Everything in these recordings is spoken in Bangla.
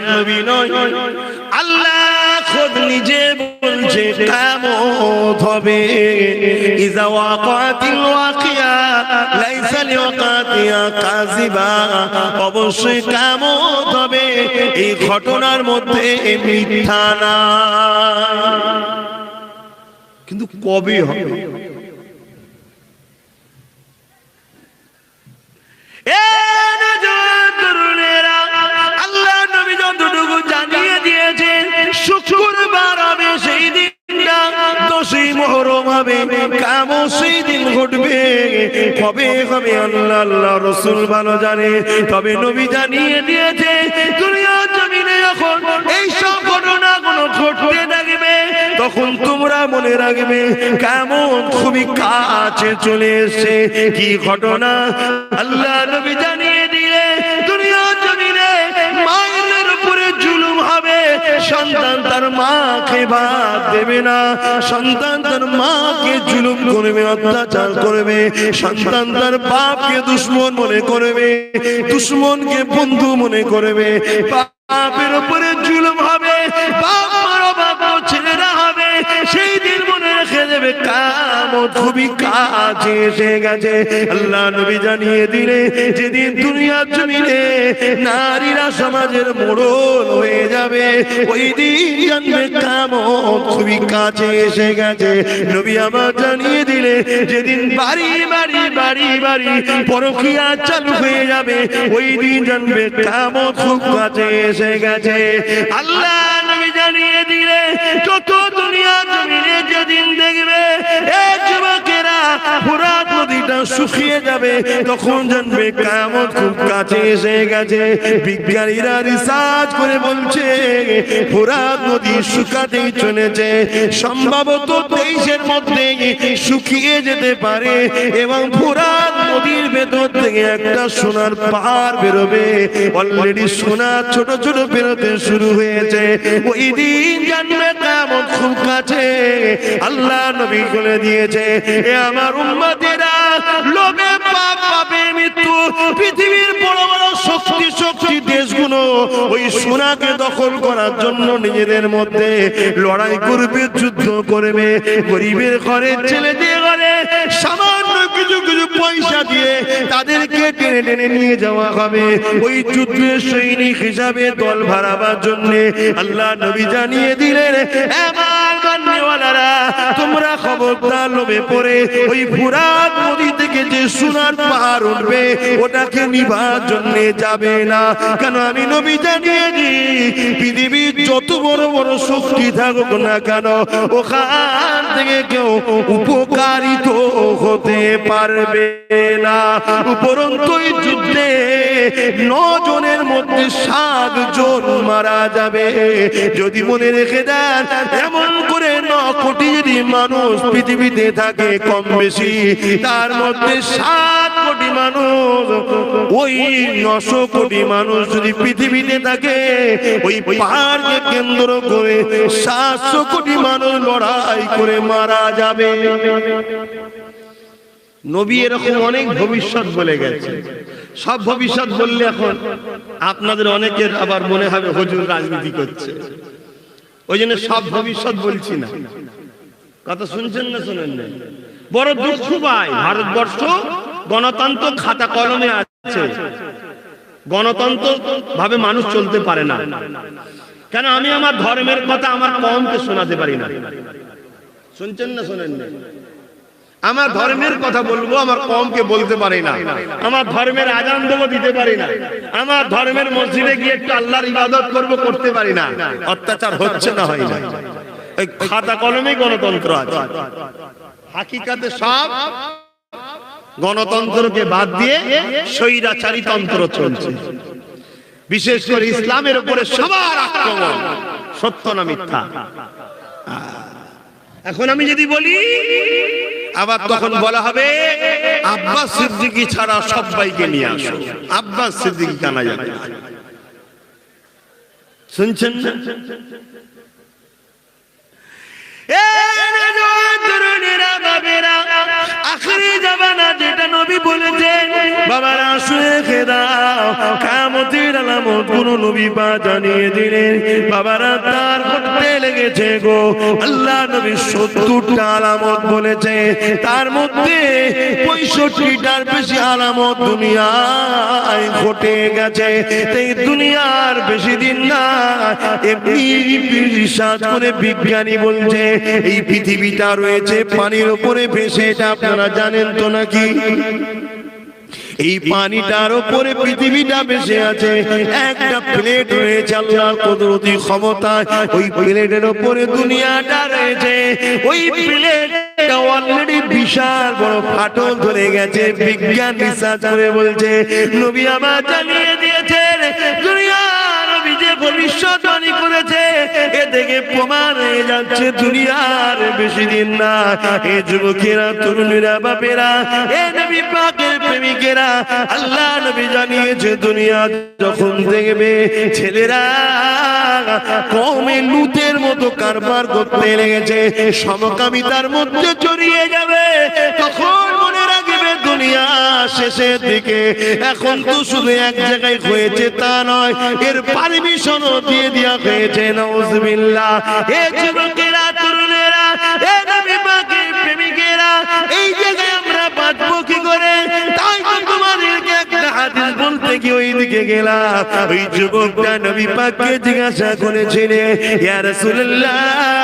নবী নয়। আল্লাহ খোদ নিজে বলছে, কামত হবে। ইজা ওয়াকাতিল ওয়াকিয়া, লাইসা লিওয়াকাতিয়া কাযিবা। অবশ্যই কামত হবে। এই ঘটনার মধ্যে মিথ্যা না। কিন্তু কবে হবে? হবে, কামও সেই দিন ঘটবে। কবে হবে আল্লাহ আল্লাহ রসুল ভালো জানে। তবে নবী জানিয়ে দিয়েছে জমিনে যখন ঘটতে থাকবে তখন তোমরা মনে রাখবে কেমন খুবই কাছে চলে এসছে। কি ঘটনা? আল্লাহ নবী জানিয়ে দিলে দুনিয়ার জমিনে মায়ের উপরে জুলুম হবে সন্তান মাকে বাদ দেবে না। সন্তান তার মাকে জুলুম করবে, অত্যাচার করবে। সন্তান তার বাপকে দুশ্মন মনে করবে, দুশ্মনকে বন্ধু মনে করবে। বাপের উপরে জুলুম হবে, বাপ খুবই কাছে এসে গেছে। আল্লাহ নবী জানিয়ে দিলে, যেদিন দুনিয়ার জমিনে নারীরা সমাজের মোড়ল হয়ে যাবে, ওই দিন কামত খুবই কাছে এসে গেছে। নবী আমার জানিয়ে দিলে, যেদিন বাড়ি বাড়ি বাড়ি বাড়ি পরকিয়া চালু হয়ে যাবে, ওই দিন জানবে কামত খুব কাছে এসে গেছে। আল্লাহ নবী জানিয়ে দিলে, যত দুনিয়া ফুরাত নদীটা শুকিয়ে যাবে, তখন জানবে কামত খুব কাছে এসে গেছে। বিজ্ঞানীরা রিসার্চ করে বলছে ফুরাত নদী শুকাতেই চলেছে। সম্ভবত তেইশের মধ্যে শুকিয়ে যেতে পারে এবং ফুরাত নদীর ভেতর থেকে একটা সোনার পাহাড় বেরোবে। অলরেডি সোনা ছোট ছোট বেরোতে শুরু হয়েছে। ওই দিন জানবে কেমন খুব কাছে আল্লাহ নবী বলে দিয়েছে, এ আমার উম্মতেরা, লোভে পাপ পাবে মৃত্যু, পৃথিবীর বড় বড় শক্তি শক্তি দেশগুলো ওই সোনাকে দখল করার জন্য নিজেদের মধ্যে লড়াই করবে, যুদ্ধ করবে, গরিবের ঘরে, ছেলেদের ঘরে, সামান্য কিছু কিছু পয়সা দিয়ে তাদেরকে টেনে টেনে নিয়ে যাওয়া হবে। ওই যুদ্ধের সৈনিক হিসাবে দল ভাড়াবার জন্য আল্লাহ নবী জানিয়ে দিলেন, এবার তোমরা খবরদার লোভে পড়ে ওই ফুরাত নদী থেকে যে সোনার পাহাড় উঠবে, ওটাকে নিবার জন্য যাবে না। কেন আমি নবী পৃথিবীর যত বড় বড় শক্তি থাকুক না কেন, ওখান থেকে কেউ উপকারিত হতে পারবে না। উপরন্ত যুদ্ধে নজনের মধ্যে সাত জন মারা যাবে। যদি মনে রেখে দেন, এমন কোটি যদি মানুষ পৃথিবীতে থাকে কম বেশি, তার মধ্যে সাত কোটি মানুষ, ওই নশো কোটি মানুষ যদি পৃথিবীতে থাকে, ওই পাহাড়কে কেন্দ্র করে সাতশো কোটি মানুষ লড়াই করে মারা যাবে। নবী এরকম অনেক ভবিষ্যৎ বলে গেছে। সব ভবিষ্যৎ বললে এখন আপনাদের অনেকের আবার মনে হবে, হুজুর রাজনীতি করছে। ওই জন্য সব ভবিষ্যৎ বলছি না। কথা শুনছেন না শুনেন না বড় দুঃখ পাই ভারতবর্ষ গণতন্ত্র খাতা কলমে আছে। গণতন্ত্র ভাবে মানুষ চলতে পারে না। কেন আমি আমার ধর্মের কথা আমার কমকে শোনাতে পারি না? শুনছেন না শোনেন না আমার ধর্মের কথা বলব, আমার কমকে বলতে পারি না। আমার ধর্মের আজান দেবো দিতে পারি না। আমার ধর্মের মসজিদে গিয়ে একটু আল্লাহর ইবাদত করব, করতে পারি না। অত্যাচার হচ্ছে না হয় না। খাতা কলমে গণতন্ত্র আছে। হাকিকাতে সব গণতন্ত্রকে বাদ দিয়ে স্বৈরাচারী তন্ত্র চলছে। বিশেষ করে ইসলামের উপরে সবার আক্রমণ, সত্য না মিথ্যা? এখন আমি যদি বলি, আবার তখন বলা হবে, আব্বাস সিদ্দিকি ছাড়া সবাইকে নিয়ে আসো। আব্বাস সিদ্দিকি কানা যাবে শুনছেন না এ নওজোয়ান তরুণেরা বাবেরা, আখরি জামানা যেটা নবী বলেছেন। বাবারা শুয়ে খেদাও কামতির আলামত কোন নবী পা জানিয়ে দিলেন। বাবারা তার করতে লেগেছে গো। আল্লাহ নবী সত্তরটা আলামত বলেছে। তার মধ্যে পঁয়ষট্টিটার বেশি আলামত দুনিয়ায় ঘটে গেছে। এই দুনিয়ার বেশি দিন না, এমনি রিসার্চ করে বিজ্ঞানী বলছে, এই পৃথিবীটা রয়েছে পানির উপরে ভেসে, এটা আপনারা জানেন তো নাকি? এই পানিটার উপরে পৃথিবীটা বেশি আছে। একটা প্লেট রয়েছে আল্লাহর কুদরতি ক্ষমতা ওই প্লেটের উপরে দুনিয়াটা রয়েছে। ওই প্লেটটা অলরেডি বিশাল বড় ফাটল ধরে গেছে। বিজ্ঞান রিসার্চ করে বলছে, নবী আমার জানিয়ে দিয়েছেন, দুনিয়ার নবী যে ভবিষ্যৎবাণী করেছে, এ থেকে প্রমাণ হয়ে যাচ্ছে দুনিয়ার বেশি দিন না। এ যুবকেরা, তরুণীরা, বাপেরা, এ নবী পাকের প্রেমিকেরা, আল্লাহ নবী জানিয়েছে, দুনিয়া যখন দেখবে, ছেলেরা কমে লুতের মতো কারবার করতে লেগেছে, সমকামিতার মধ্যে জড়িয়ে যাবে, তখন দুনিয়া শেষের দিকে। এখন তো শুধু এক জায়গায় হয়েছে তা নয়, এর পারমিশনও দিয়ে দেওয়া হয়েছে এ যুবকেরা, তরুণেরা এই জায়গায় আমরা বাঁচবো কি করে? তাই তোমাদেরকে একটা হাদিস বলতে কি ওই দিকে গেলাম। ওই যুবকটা নবী পাককে জিজ্ঞাসা করেছিলেন ইয়া রাসূলুল্লাহ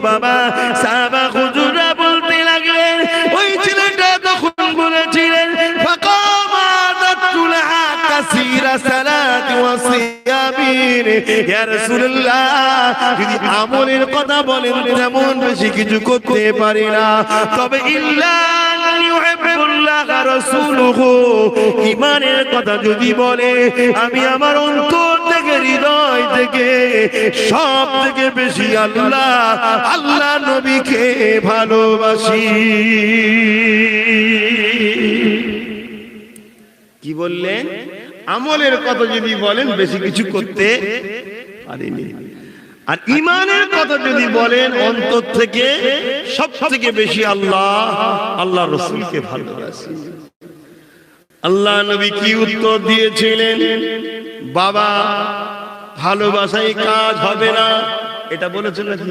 বাবা সাহাবা যদি আমলের কথা বলেন তেমন বেশি কিছু করতে পারি না, তবে ঈমানের কথা যদি বলে, আমি আমার অন্তর হৃদয় থেকে, সব থেকে বেশি আল্লাহ আল্লাহ নবীকে ভালোবাসি। কি বললেন? আমলের কথা যদি বলেন, বেশি কিছু করতে পারিনি। আর ইমানের কথা যদি বলেন, অন্তর থেকে সব থেকে বেশি আল্লাহ আল্লাহ রসুলকে ভালোবাসি। আল্লাহ নবী কি উত্তর দিয়েছিলেন? বাবা ভালোবাসাই কাজ হবে না। এটা বলেছেন নাকি?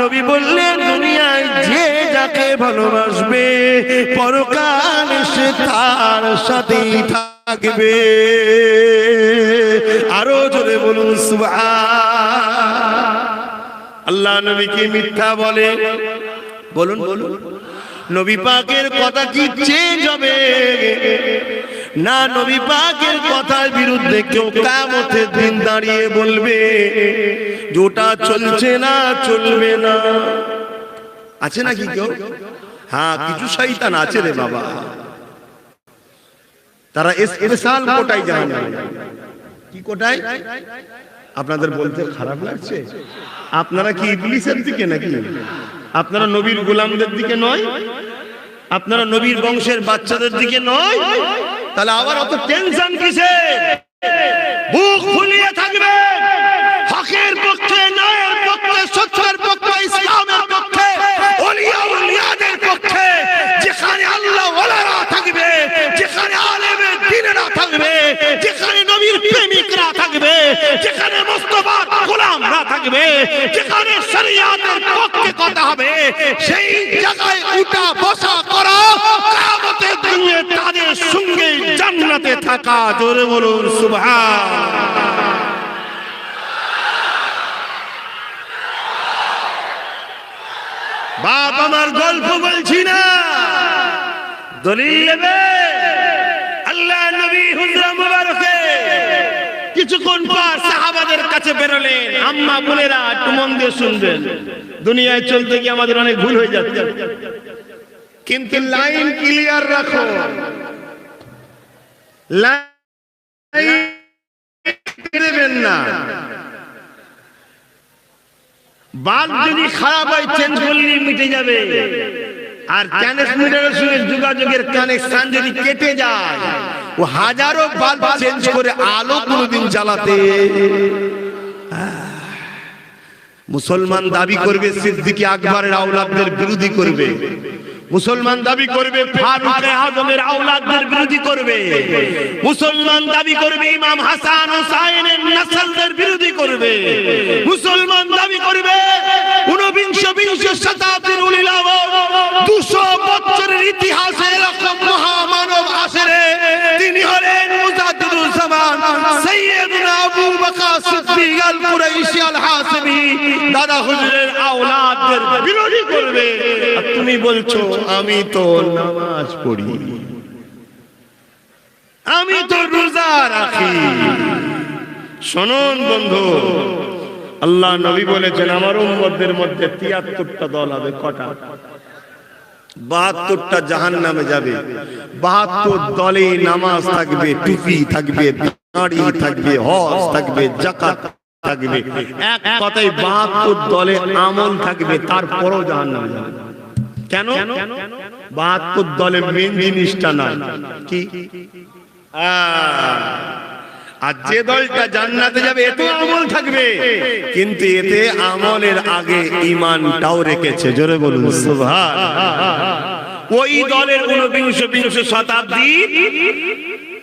নবী বললেন, দুনিয়ায় যে যাকে ভালোবাসবে, পরকাল সে তার সাথেই থাকবে। আরও জোরে বলুন আল্লাহ নবীকে মিথ্যা বলে। বলুন বলুন। নবী পাকের কথা কি চেঞ্জ হবে? না, নবী পাকের কথার বিরুদ্ধে কেউ কামতের দিন দাঁড়িয়ে বলবে। যেটা চলছে না, চলবে না। আছে নাকি কেউ? হ্যাঁ কিছু শয়তান আছে রে বাবা। তারা স্পেশাল কোটায় যায় না কি কোটায়? আপনাদের বলতে খারাপ লাগছে? আপনারা কি ইবলিসের দিকে নাকি? আপনারা নবীর গোলামদের দিকে নয়? আপনারা নবীর বংশের বাচ্চাদের দিকে নয়? তাহলে আবার অত টেনশন কিসে বুক ফুলিয়ে থাকবে হকের পক্ষে ন্যায়ের পক্ষে সত্যের পক্ষে ইসলামের পক্ষে ওলিয়া উলিয়াদের পক্ষে যেখানে আল্লাহ ওয়ালারা থাকবে যেখানে আলেমের যেখানে নবীর প্রেমিকরা থাকবে, যেখানে শরিয়াতের পক্ষে কথা হবে, সেই জায়গায় উঠা বসা করা কিয়ামতের দিনে তাদের সঙ্গে জান্নাতে থাকা। জোরে বলুন, সুবহান। বাপ, আমার গল্প বলছি না। দলিল নেবে? কিছুক্ষণ পর সাহাবাদের কাছে বেরোলেন। আম্মা, বোনেরা একটু মন দিয়ে শুনবেন দুনিয়ায় চলতে গিয়ে আমাদের অনেক ভুল হয়ে যাচ্ছে। কিন্তু লাইন ক্লিয়ার রাখো। দেবেন না। বাল্ব যদি খারাপ হয় চেঞ্জ করলে মিটে যাবে। আর ট্রান্সমিটারের সঙ্গে যোগাযোগের কানেকশন যদি কেটে যায় ও হাজারো বাল্ব চেঞ্জ করে আলো কোনোদিন জ্বালাতে। মুসলমান দাবি করবে সিদ্দিকি আকবরের আওলাদদের বিরোধী করবে। মুসলমান দাবি করবে ফারুক আজমের আওলাদদের বিরোধী করবে। মুসলমান দাবি করবে ইমাম হাসান হুসাইনের নসলদের বিরোধী করবে। মুসলমান দাবি করবে ঊনবিংশ বিংশ শতাব্দীর আল কুরাইশি আল হাসিমি, দাদা হুজুরের আওলাদদের বিরোধী করবে। আর তুমি বলছো, আমি তো নামাজ পড়ি। আমি তো রোজা রাখি। শুনুন বন্ধু, আল্লাহ নবী বলেছেন, আমার উম্মতদের মধ্যে তিয়াত্তরটা দল হবে, কটা? বাহাত্তরটা জাহান নামে যাবে। বাহাত্তর দলে নামাজ থাকবে, টুপি থাকবে দাঁড়ি থাকবে, হজ থাকবে, জাকাত থাকবে। এক কথায় বাহাত্তর দলে আমল থাকবে, তারপরও যাবে। কেন? বাহাত্তর দলে মেন জিনিসটা কি? আর যে দলটা জান্নাতে যাবে, এতে আমল থাকবে। কিন্তু এতে আমলের আগে ইমানটাও রেখেছে। জোরে বলুন সুবহান ওই দলের ঊনবিংশ, বিংশ শতাব্দী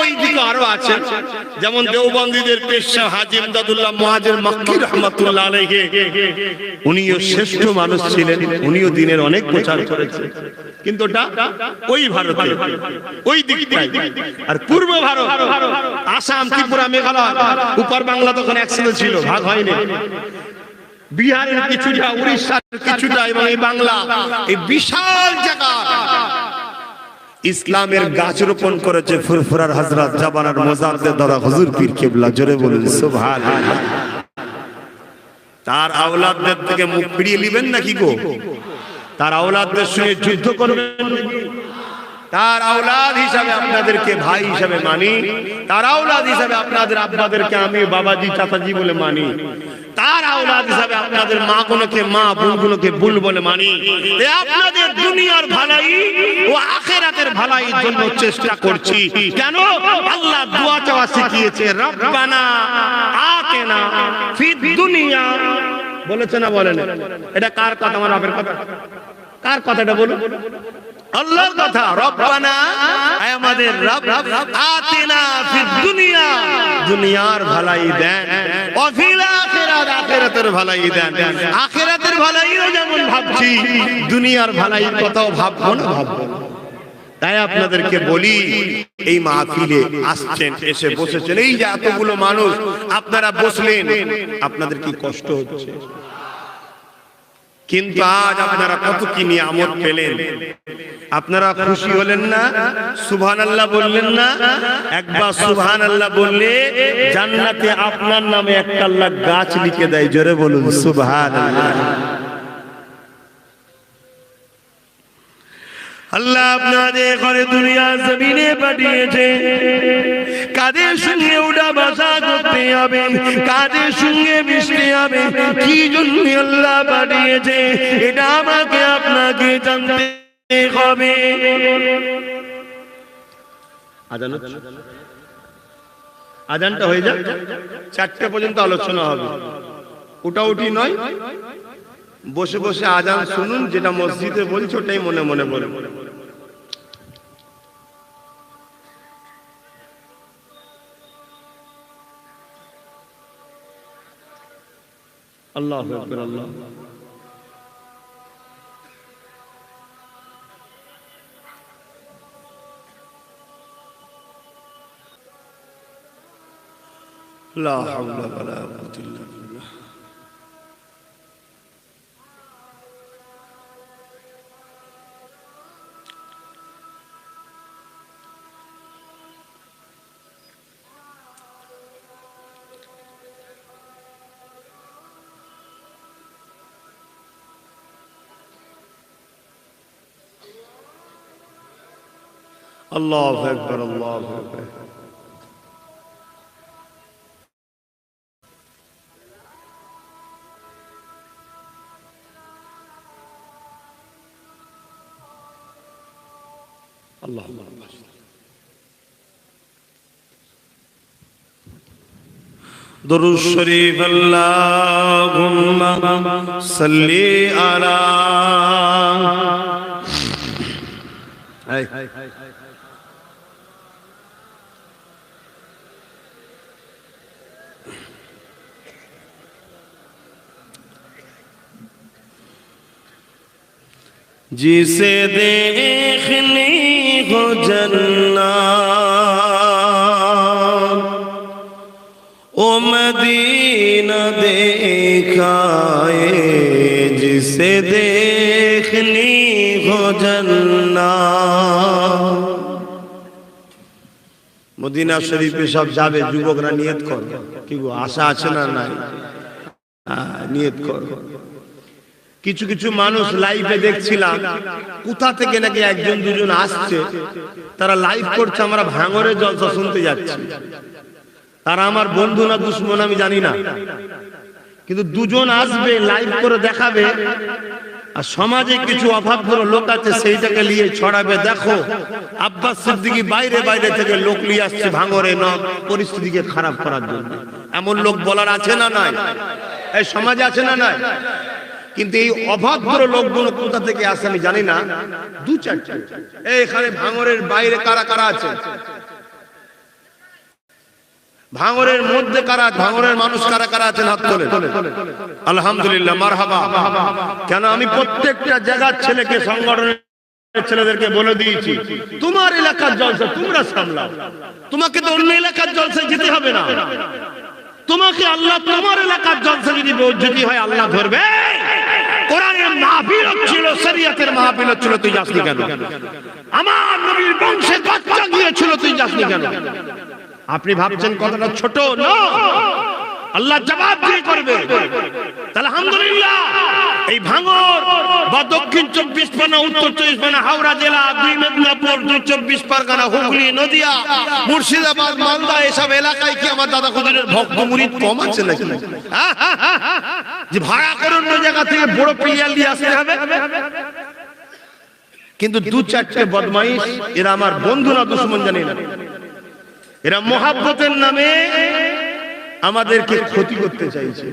ওই আছে। যেমন দেওবন্দীদের পেশা হাজি ইমদাদুল্লাহ মুহাজির মক্কি রহমাতুল্লাহ আলাইহি। উনিও শ্রেষ্ঠ মানুষ ছিলেন, উনিও দিনের অনেক প্রচার করেছেন। কিন্তু ওটা ওই ভারতে, ওই দিকটাই আর পূর্ব ভারত, আসাম, ত্রিপুরা, মেঘালয়, উপর বাংলা তখন একসাথে ছিল, ভাগ হয়নি। বিহারের কিছুটা, উড়িষ্যার কিছুটা এবং এই বাংলা, এই বিশাল জায়গা। ইসলামের গাছ রোপণ করেছে ফুরফুরার হজরত জাবানার মোজাদ্দের দ্বারা হুজুর পীর কেবলা, জোরে বলুন সুবহান তার আওলাদদের থেকে মুখ ফিরিয়ে নেবেন নাকি গো? তার আওলাদদের সঙ্গে যুদ্ধ করবেন তার আওলাদ হিসাবে আপনাদেরকে ভাই হিসাবে মানি, তার আওলাদ হিসাবে আপনাদের আব্বাদেরকে আমি বাবাজি, চাচাজি বলে মানি। তার আওলাদ হিসাবে আপনাদের মা গুলোকে মা বোন গুলোকে বুল বলে মানি আপনাদের দুনিয়ার ভালাই ও আখেরাতের ভালাইয়ের জন্য চেষ্টা করছি। কেন? আল্লাহ দোয়া চাওয়া শিখিয়েছে, রব্বানা আতেনা ফিদ দুনিয়া। বলেছে না বলেন এটা কার কথা? আমার বাপের কথা। কার কথাটা বলুন? আল্লাহর কথা, রব্বানা আমাদের রব, আতিনা ফিদ দুনিয়া। দুনিয়ার ভালাই দেন। ও ফিল আখিরাত, আখিরাতের ভালাই দেন। আখিরাতের ভালাইও যেমন ভাবছি, দুনিয়ার ভালাইয়ের কথাও ভাববো না, ভাববো তাই আপনাদেরকে বলি, এই মাহফিলে আসছেন, এসে বসেছেন। এই যে এতগুলো মানুষ, আপনারা বসলেন, আপনাদের কি কষ্ট হচ্ছে? কিন্তু আজ আপনারা কত কি নিয়ামত পেলেন? আপনারা খুশি হলেন না? সুবহান আল্লাহ বললেন না? একবার সুবহান আল্লাহ বললে জান্নাতে আপনার নামে একটা আল্লাহ গাছ লিখে দেয় জোরে বলুন সুবহান আল্লাহ আপনাদের ঘরে দুনিয়া জমিনে পাঠিয়েছে। কাদের সঙ্গে ওটা বাসা হবে কাদের সঙ্গে হবে কি জন্য আল্লাহ পাঠিয়েছে এটা আমাকে আপনাকে জানতে হবে। আজান আজানটা হয়ে যাক। চারটে পর্যন্ত আলোচনা হবে। ওটা উঠি নয়। বসে বসে আজান শুনুন, যেটা মসজিদে বলছে, ওটাই মনে মনে বলে اللہ اکبر اللہ لا حول ولا قوة إلا بالله আল্লাহু আকবার আল্লাহু আকবার আল্লাহ দরুদ শরীফ আল্লাহুম্মা সাল্লি আলা जिसे देखनी हो जन्ना ओ मदीना देखाए जिसे देखनी हो जन्ना মদিনা শরীফে সব যাবে যুবকরা নিয়ত কর কি গো আশা আছে না নাই হ্যাঁ, নিয়ত কর কিছু কিছু মানুষ লাইভে দেখছিলাম। কোথা থেকে নাকি একজন দুজন আসছে, তারা লাইভ করছে আমরা ভাঙরে জলসা শুনতে যাচ্ছি। তারা আমার বন্ধু না দুশ্মন আমি জানি না। কিন্তু দুজন আসবে লাইভ করে দেখাবে, আর সমাজে কিছু অভাব অভাবগ্র লোক আছে, সেইটাকে নিয়ে ছড়াবে। দেখো, আব্বাস সিদ্দিকি বাইরে বাইরে থেকে লোক নিয়ে আসছে ভাঙরে ন পরিস্থিতিকে খারাপ করার জন্য। এমন লোক বলার আছে না নাই? এই সমাজে আছে না নাই? কিন্তু এই অভদ্র লোকগুলো কোথা থেকে আসে আমি জানি না। দু চারটে। এখানে ভাঙরের বাইরে কারা কারা আছে? ভাঙরের মধ্যে কারা ভাঙরের মানুষ কারা কারা আছেন? হাত তোলে আলহামদুলিল্লাহ, মারহাবা। কেন আমি প্রত্যেকটা জায়গার ছেলেকে, সংগঠনের ছেলেদেরকে বলে দিয়েছি, তোমার এলাকার জলসা তোমরা সামলাও। তোমাকে তো অন্য এলাকার জলসায় যেতে হবে না। তোমাকে আল্লাহ তোমার এলাকার জলসা যদি যদি হয় আল্লাহ ধরবে। তুই কেন? আমার তুই কেন? আপনি ভাবছেন কতটা ছোট আল্লাহ জবাব দিয়ে করবে। তাহলে আলহামদুলিল্লাহ এই ভাঙর বা দক্ষিণ চব্বিশ পরগনা, উত্তর চব্বিশ পরগনা, হাওড়া জেলা, দুই মেদিনীপুর, দুই চব্বিশ পরগনা, হুগলি, নদিয়া, মুর্শিদাবাদ, মালদা, এসব এলাকায় কি আমার দাদা খুদিনের ভক্ত মুরিদ কম আছে নাকি? হ্যাঁ? যে ভাড়া করে অন্য জায়গা থেকে বড় প্লেয়ার দিয়ে আসতে হবে। কিন্তু দু চারটে বদমাইশ, এরা আমার বন্ধু না দুশ্মন জানি না। এরা মহাব্বতের নামে আমাদেরকে ক্ষতি করতে চাইছে।